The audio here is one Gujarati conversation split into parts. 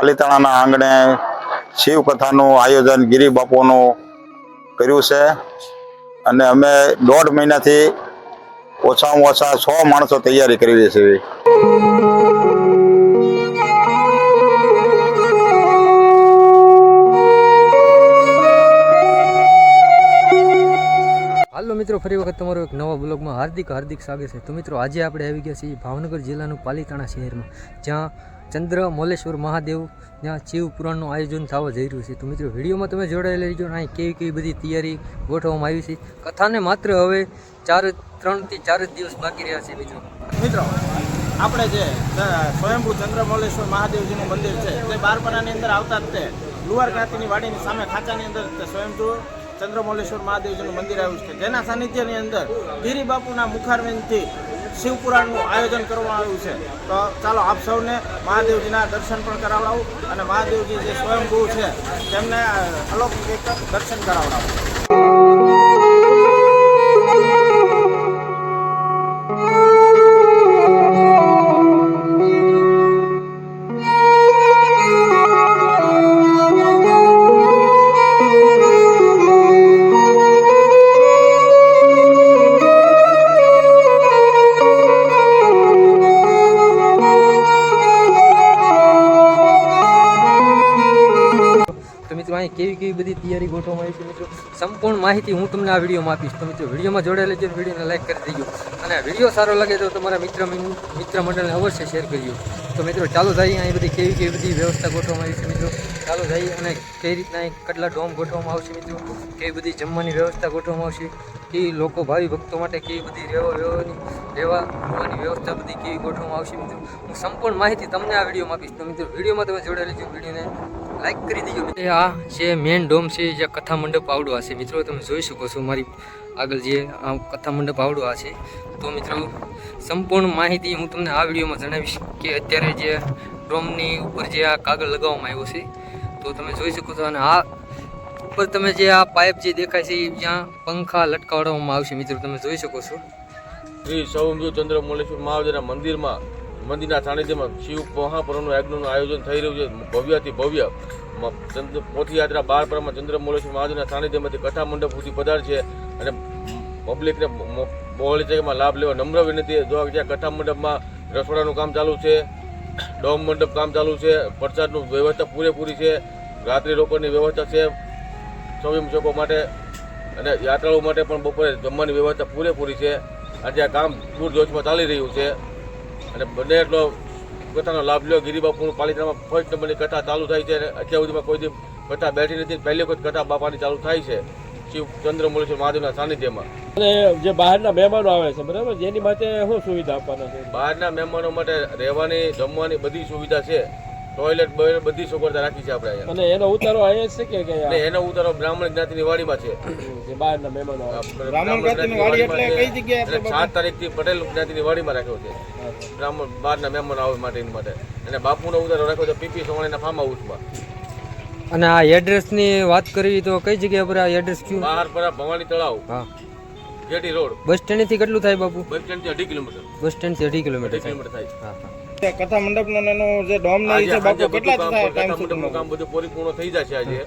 પાલીતાણાના આંગણે શિવ કથાનું આયોજન ગિરી બાપુનું કર્યું છે. અને અમે દોઢ મહિનાથી ઓછામાં ઓછા સો માણસો તૈયારી કરી છે હાલો મિત્રો, ફરી વખત તમારો એક નવા બ્લોગમાં હાર્દિક હાર્દિક સ્વાગત છે. તો મિત્રો, આજે આપણે આવી ગયા છીએ ભાવનગર જિલ્લાનું પાલીતાણા શહેરમાં, જ્યાં ચંદ્ર, મોલેશ્વર, મહાદેવ જ્યાં શિવ પુરાણનું આયોજન થવા જઈ રહ્યું છે. તો મિત્રો, વિડીયોમાં તમે જોડાયેલા રહીજો અને અહીં કેવી કેવી બધી તૈયારી ગોઠવવામાં આવી છે. કથાને માત્ર હવે ચાર, ત્રણથી ચાર જ દિવસ બાકી રહ્યા છે મિત્રો. મિત્રો, આપણે જે સ્વયંભૂ ચંદ્રમૌલેશ્વર મહાદેવજીનું મંદિર છે, તે બારપણાની અંદર આવતા જ તે લુવાર ક્રાંતિની વાડીની સામે ખાંચાની અંદર સ્વયંભૂ ચંદ્રમૌલેશ્વર મહાદેવજીનું મંદિર આવ્યું છે. જેના સાનિધ્યની અંદર ગિરિબાપુના મુખારવિંદથી શિવપુરાણનું આયોજન કરવામાં આવ્યું છે. તો ચાલો આપ સૌને મહાદેવજીના દર્શન પણ કરાવડાવું અને મહાદેવજી જે સ્વયંભૂ છે તેમને અલૌકિક દર્શન કરાવડાવું. કેવી કેવી બધી તૈયારી ગોઠવવામાં આવી છે મિત્રો? સંપૂર્ણ માહિતી હું તમને આ વિડીયોમાં આપીશ. તો મિત્રો વિડીયોમાં જોડાયેલા છે વિડીયોને લાઈક કરી દેજો. અને વીડિયો સારો લાગે તો તમારા મિત્ર મિત્ર મંડળને અવશ્ય શેર કરજો. તો મિત્રો, ચાલો જઈએ અહીં બધી કેવી કેવી બધી વ્યવસ્થા ગોઠવવામાં આવી છે મિત્રો. ચાલો જઈએ અને કઈ રીતના અહીં કેટલા ડોમ ગોઠવવામાં આવશે મિત્રો? કેવી બધી જમવાની વ્યવસ્થા ગોઠવવામાં આવશે? કે લોકો ભાવિ ભક્તો માટે કેવી બધી રહેવા રહેવાની રહેવા જોવાની વ્યવસ્થા બધી કેવી ગોઠવવામાં આવશે મિત્રો. હું સંપૂર્ણ માહિતી તમને આ વિડીયોમાં આપીશ. તો મિત્રો, વિડીયોમાં તમે જોડાયેલી છો વિડીયોને લાઈક કરી દેજો. મિત્રો આ જે મેઇન ડોમ છે, જે કથા મંડપ આવડો આ છે. મિત્રો, તમે જોઈ શકો છો મારી આગળ જે આ કથા મંડપ આવડો આ છે. તો મિત્રો, સંપૂર્ણ માહિતી હું તમને આ વિડીયોમાં જણાવીશ કે અત્યારે જે ડોમની ઉપર જે આ કાગળ લગાવવામાં આવ્યો છે, તો તમે જોઈ શકો છો. અને આ ઉપર તમે જે આ પાઇપ જે દેખાય છે, એ જ્યાં પંખા લટકાવવામાં આવશે. મિત્રો, તમે જોઈ શકો છો. શ્રી સૌમ્ય ચંદ્ર મોલેશ્વર મહાદેવના મંદિરમાં, મંદિરના સાનિધ્યમાં શિવ મહાપર્વનું યજ્ઞનું આયોજન થઈ રહ્યું છે. ભવ્યથી ભવ્ય ચંદ્ર, પોથીયાત્રા બાર પરમાં ચંદ્ર મોલેશ્વર મહાદેવના સાનિધ્યમાંથી કથા મંડપ સુધી પધાર છે અને પબ્લિકને બહોળી જગ્યામાં લાભ લેવા નમ્ર વિનંતી જો જ્યાં કથા મંડપમાં રસોડાનું કામ ચાલુ છે, ડોમ મંડપ કામ ચાલુ છે, પ્રસાદનું વ્યવસ્થા પૂરેપૂરી છે, રાત્રિ રોકડની વ્યવસ્થા છે, સ્વયંસેવકો માટે અને યાત્રાળુઓ માટે પણ બપોરે જમવાની વ્યવસ્થા પૂરેપૂરી છે. આજે આ કામ પૂરજોશમાં ચાલી રહ્યું છે. અને બને એટલો કથાનો લાભ લ્યો ગિરિબાપુનું પાલિકામાં ફર્સ્ટ નંબરની કથા ચાલુ થાય છે અને અત્યાર સુધીમાં કોઈ દી કથા બેઠી નથી. પહેલી વખત કથા બાપાની ચાલુ થાય છે. શિવ ચંદ્રમૌલેશ્વર મહાદેવના સાનિધ્યમાં. અને જે બહારના મહેમાનો આવે છે બરાબર? જેની માટે શું સુવિધા આપવાના છે? બહારના મહેમાનો માટે રહેવાની જમવાની બધી સુવિધા છે. ટોયલેટ બોયલેટ બધી સગવડતા રાખી છે આપણે અહીંયા. અને એનો ઉતારો અહીંયા છે કે કે એનો ઉતારો બ્રાહ્મણ જ્ઞાતિની વાડીમાં છે. જે બહારના મહેમાનો બ્રાહ્મણ જ્ઞાતિની વાડી એટલે કઈ જગ્યાએ આપણે સાત તારીખથી પટેલ જ્ઞાતિની વાડીમાં રાખ્યો છે. બ્રાહ્મણ બહારના મહેમાનો આવે માટે એની માટે. અને બાપુનો ઉતારો રાખ્યો છે પીપી સોમાણીના ફાર્મ હાઉસમાં અને આ એડ્રેસની વાત કરવી તો કઈ જગ્યા પર આ એડ્રેસ કયું બહાર પર ભવાની તળાવ. હા. Jetty road. બસ સ્ટેન્ડથી કેટલું થાય બાપુ? બસ સ્ટેન્ડથી અઢી કિલોમીટર. બસ સ્ટેન્ડથી અઢી કિલોમીટર અઢી થાય. કિલોમીટર થાય. હા હા. કથા મંડપ નો જે ડોમ ને છે બાપુ કેટલા થાય ટાઈમ સુધી કામ બધું પરિપૂર્ણ થઈ જશે આજે.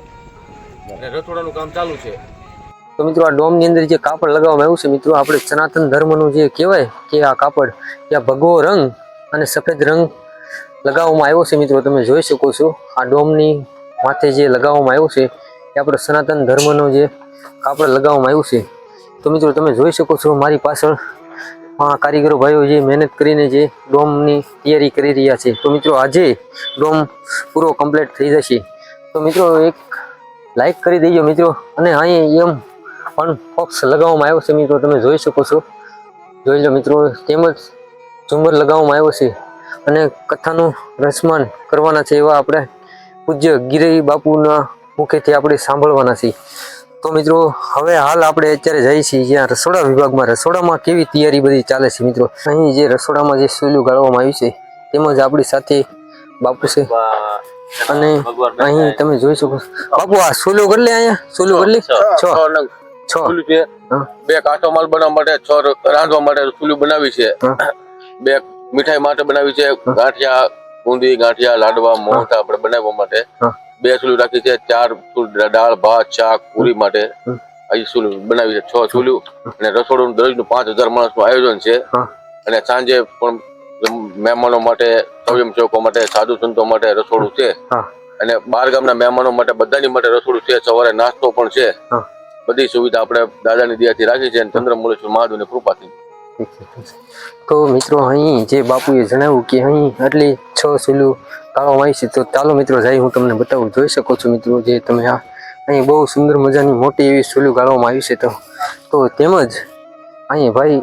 અને રસોડાનું કામ ચાલુ છે. તો મિત્રો આ ડોમની અંદર જે કાપડ લગાવવામાં આવ્યું છે મિત્રો આપણે સનાતન ધર્મનું જે કહેવાય કે આ કાપડ કે આ ભગવો રંગ અને સફેદ રંગ લગાવવામાં આવ્યો છે મિત્રો તમે જોઈ શકો છો. આ ડોમની માથે જે લગાવવામાં આવ્યું છે એ આપણો સનાતન ધર્મનો જે કાપડ લગાવવામાં આવ્યું છે. તો મિત્રો તમે જોઈ શકો છો મારી પાછળ કારીગરો ભાઈઓ જે મહેનત કરીને જે ડોમની તૈયારી કરી રહ્યા છે. તો મિત્રો આજે ડોમ પૂરો કમ્પ્લીટ થઈ જશે. તો મિત્રો એક લાઈક કરી દેજો મિત્રો. અને અહીં એમ પણ ફોક્સ લગાવવામાં આવ્યો છે મિત્રો. તમે જોઈ શકો છો. જોઈ લો મિત્રો, તેમજ ઝુંબર લગાવવામાં આવ્યો છે. અને કથાનું રસમાન કરવાના છે એવા આપણે પૂજ્ય ગિરી બાપુના મુખેથી આપણે સાંભળવાના છીએ. તો મિત્રો હવે હાલ આપણે અત્યારે જઈએ છીએ જ્યાં રસોડા વિભાગમાં. રસોડામાં કેવી તૈયારી બધી ચાલે છે મિત્રો? અહીં જે રસોડામાં જે સુલું ગાળવામાં આવ્યું છે તેમજ આપણી સાથે બાપુ છે. અને અહીં તમે જોઈ શકો. બાપુ આ સુલું કરી લે અહીંયા. સુલું કરી લે. છ. છ. બે કાચો માલ બનાવવા માટે છ રાંધવા માટે ચૂલું બનાવી છે. બે મીઠાઈ માટે બનાવી છે. ગાંઠિયા બુંદી ગાંઠિયા લાડવા મોહનથાળ આપણે બનાવવા માટે. બે ચૂલું રાખી છે ચાર દાળ ભાત શાક પૂરી માટે. અહીં બનાવી છે છ ચૂલું અને રસોડું દરરોજનું પાંચ હજાર માણસનું આયોજન છે. અને સાંજે પણ મહેમાનો માટે સ્વયંસેવકો માટે સાધુ સંતો માટે રસોડું છે. અને બાર ગામના મહેમાનો માટે બધાની માટે રસોડું છે. સવારે નાસ્તો પણ છે. બધી સુવિધા આપણે દાદાની દયાથી રાખી છે અને ચંદ્રમૌલેશ્વર મહાદેવની કૃપાથી. તો મિત્રો, અહીં જે બાપુએ જણાવ્યું કે અહીં આટલી છ સુલું કાળો આવી છે, તો ચાલો મિત્રો જાય હું તમને બતાવું. જોઈ શકો છો મિત્રો જે તમે આ અહીં બહુ સુંદર મજાની મોટી એવી સુલું ગાળવામાં આવી છે તો તો તેમજ અહીં ભાઈ,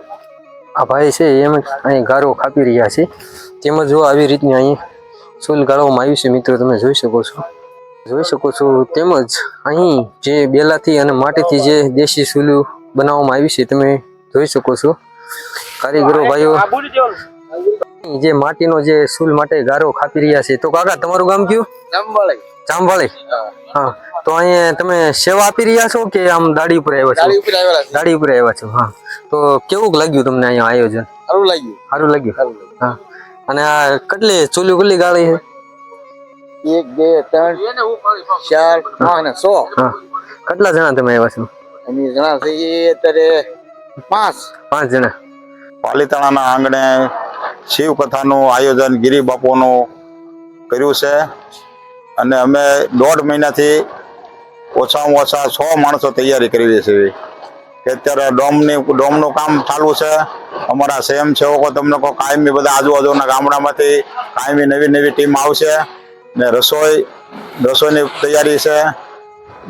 આ ભાઈ છે એમ જ અહીં ગારો કાપી રહ્યા છે. તેમજ જો આવી રીતની અહીં સુલ ગાળવામાં આવી છે મિત્રો, તમે જોઈ શકો છો. જોઈ શકો છો તેમજ અહીં જે બેલાથી અને માટીથી જે દેશી સુલું બનાવવામાં આવી છે, તમે જોઈ શકો છો. કારીગરો ભાઈઓ. જે માટીનો જે સુલ માટે ગારો ખાપી રહ્યા છે તો કાકા તમારું ગામ કયું? જામવાળી. હા. તો અહીંયા તમે સેવા આપી રહ્યા છો કે આમ દાડી ઉપર આવ્યા છો? દાડી ઉપર આવ્યા છો હા. તો કેવું લાગ્યું તમને અહીંયા આયોજન? સારું લાગ્યું. સારું લાગ્યું? હા. અને આ કેટલી ચૂલી કેટલી ગાળી છે? એક બે ત્રણ ચાર અને સો. હા. કેટલા જણા તમે આવ્યા છો? અમે જણા છીએ અત્યારે પાંચ. પાંચ જણા. પાલીતાણાના આંગણે શિવ કથાનું આયોજન ગિરી બાપોનું કર્યું છે. અને અમે દોઢ મહિનાથી ઓછામાં ઓછા છ માણસો તૈયારી કરી છે કે અત્યારે ડોમની ડોમનું કામ ચાલુ છે. અમારા સ્વયંસેવકો તમને કહો કાયમી બધા આજુબાજુના ગામડામાંથી કાયમી નવી નવી ટીમ આવશે. ને રસોઈ રસોઈની તૈયારી છે.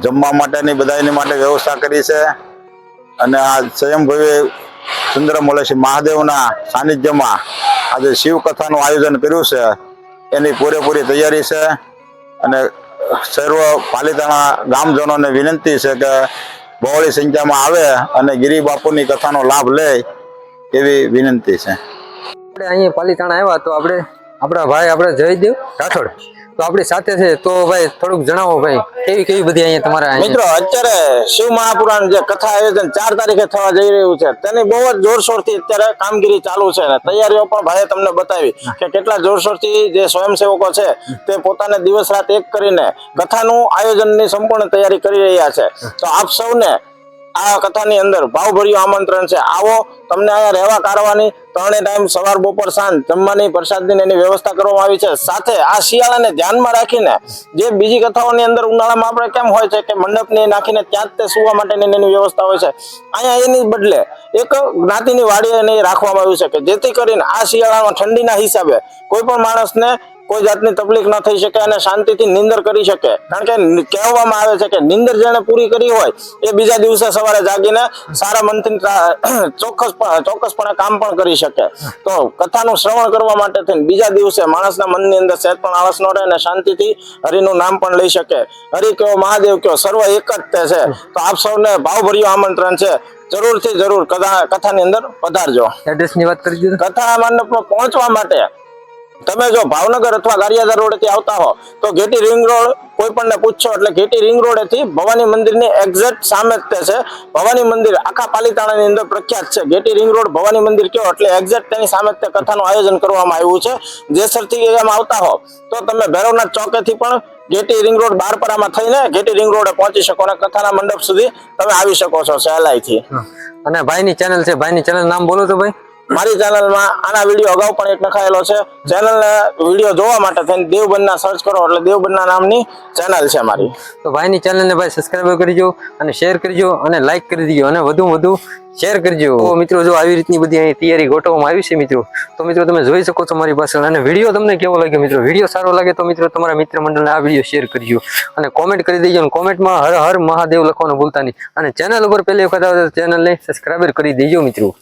જમવા માટેની બધાની માટે વ્યવસ્થા કરી છે. અને આ સ્વયંભવી સુંદર મોલેશી મહાદેવના સાનિધ્યમાં આજે શિવ કથાનું આયોજન કર્યું છે. એની પૂરેપૂરી તૈયારી છે. અને સર્વ પાલિતાણા ગામજનોને વિનંતી છે કે બહોળી સંખ્યામાં આવે અને ગિરી બાપુની કથાનો લાભ લે એવી વિનંતી છે. આપણે અહીંયા પાલિતાણા આવ્યા તો આપણે, આપણા ભાઈ, આપણે જયદેવ રાઠોડ. તો આપણી સાથે છે, તો ભાઈ થોડુંક જણાવો ભાઈ, કેવી કેવી બધી અહીંયા તમારા મિત્રો, અત્યારે શિવ મહાપુરાણ જે કથા આયોજન ચાર તારીખે થવા જઈ રહ્યું છે, તેની બહુ જ જોરશોરથી અત્યારે કામગીરી ચાલુ છે અને તૈયારીઓ પણ ભાઈએ તમને બતાવી કે કેટલા જોરશોરથી જે સ્વયંસેવકો છે, તે પોતાને દિવસ રાત એક કરીને કથાનું આયોજનની સંપૂર્ણ તૈયારી કરી રહ્યા છે. તો આપ સૌને આ કથાની અંદર ભાવભર્યું આમંત્રણ છે. આવો, તમને અહીંયા રહેવા કારવાની ત્રણે ટાઈમ સવાર બપોર સાંજ જમવાની, પ્રસાદની એની વ્યવસ્થા કરવામાં આવી છે. સાથે આ શિયાળાને ધ્યાનમાં રાખીને જે બીજી કથાઓની અંદર ઉનાળામાં આપણે કેમ હોય છે કે મંડપને નાખીને ત્યાં તે સુવા માટેની એની વ્યવસ્થા હોય છે. અહીંયા એની બદલે એક જ્ઞાતિની વાડી એને રાખવામાં આવ્યું છે કે જેથી કરીને આ શિયાળામાં ઠંડીના હિસાબે કોઈ પણ માણસને કોઈ જાતની તકલીફ ન થઈ શકે અને શાંતિથી નિંદર કરી શકે. કારણ કે કહેવામાં આવે છે કે નિંદર જેને પૂરી કરી હોય એ બીજા દિવસે સવારે જાગીને સારા મનથી ચોક્કસ ચોક્કસપણે કામ પણ કરી શકે. તો કથાનું શ્રવણ કરવા માટે થઈને બીજા દિવસે માણસના મનની અંદર સહેજ પણ આળસ ન રહે અને શાંતિથી હરિનું નામ પણ લઈ શકે. હરિ કયો મહાદેવ કયો સર્વ એક જ તે છે. તો આપ સૌને ભાવભર્યું આમંત્રણ છે. જરૂરથી જરૂર કથા કથાની અંદર પધારજો. એડ્રેસની વાત કરી દીધું. કથા મંડપમાં પહોંચવા માટે તમે જો ભાવનગર અથવા ગારિયાધાર રોડથી આવતા હો, તો ઘેટી રિંગ રોડ કોઈ પણ પૂછશો એટલે ઘેટી રિંગ રોડેથી ભવાની મંદિરની એક્ઝેક્ટ સામે જ છે. ભવાની મંદિર આખા પાલીતાણાની અંદર પ્રખ્યાત છે. ઘેટી રિંગ રોડ ભવાની મંદિર કયો? એટલે એક્ઝેક્ટ તેની સામે કથાનું આયોજન કરવામાં આવ્યું છે. જેસરથી એમ આવતા હો, તો તમે ભૈરવનાથ ચોકેથી પણ ઘેટી રિંગ રોડ બારપરામાં થઈને ઘેટી રિંગ રોડે પહોંચી શકો અને કથાના મંડપ સુધી તમે આવી શકો છો સહેલાઈથી. અને ભાઈની ચેનલ છે. ભાઈની ચેનલ નામ બોલો તો ભાઈ. મારી ચેનલમાં આના વીડિયો અગાઉ પણ એક નખાયેલો છે. ચેનલને વીડિયો જોવા માટે થઈને દેવબંધના સર્ચ કરો એટલે દેવબંધના નામની ચેનલ છે મારી. તો ભાઈની ચેનલને ભાઈ સબસ્ક્રાઈબ કરજો અને શેર કરજો અને લાઈક કરી દીજો અને વધુ વધુ શેર કરજો. મિત્રો જો આવી રીતની બધી અહીં તૈયારી ગોઠવવામાં આવી છે મિત્રો, તો મિત્રો તમે જોઈ શકો છો મારી પાસે અને વીડિયો તમને કેવો લાગ્યો મિત્રો? વીડિયો સારો લાગે તો મિત્રો તમારા મિત્ર મંડળને આ વીડિયો શેર કરજો અને કોમેન્ટ કરી દેજો અને કોમેન્ટમાં હર હર મહાદેવ લખવાનું ભૂલતા નહીં. અને ચેનલ ઉપર પહેલી વખત આવે તો ચેનલને સબસ્ક્રાઈબર કરી દેજો મિત્રો.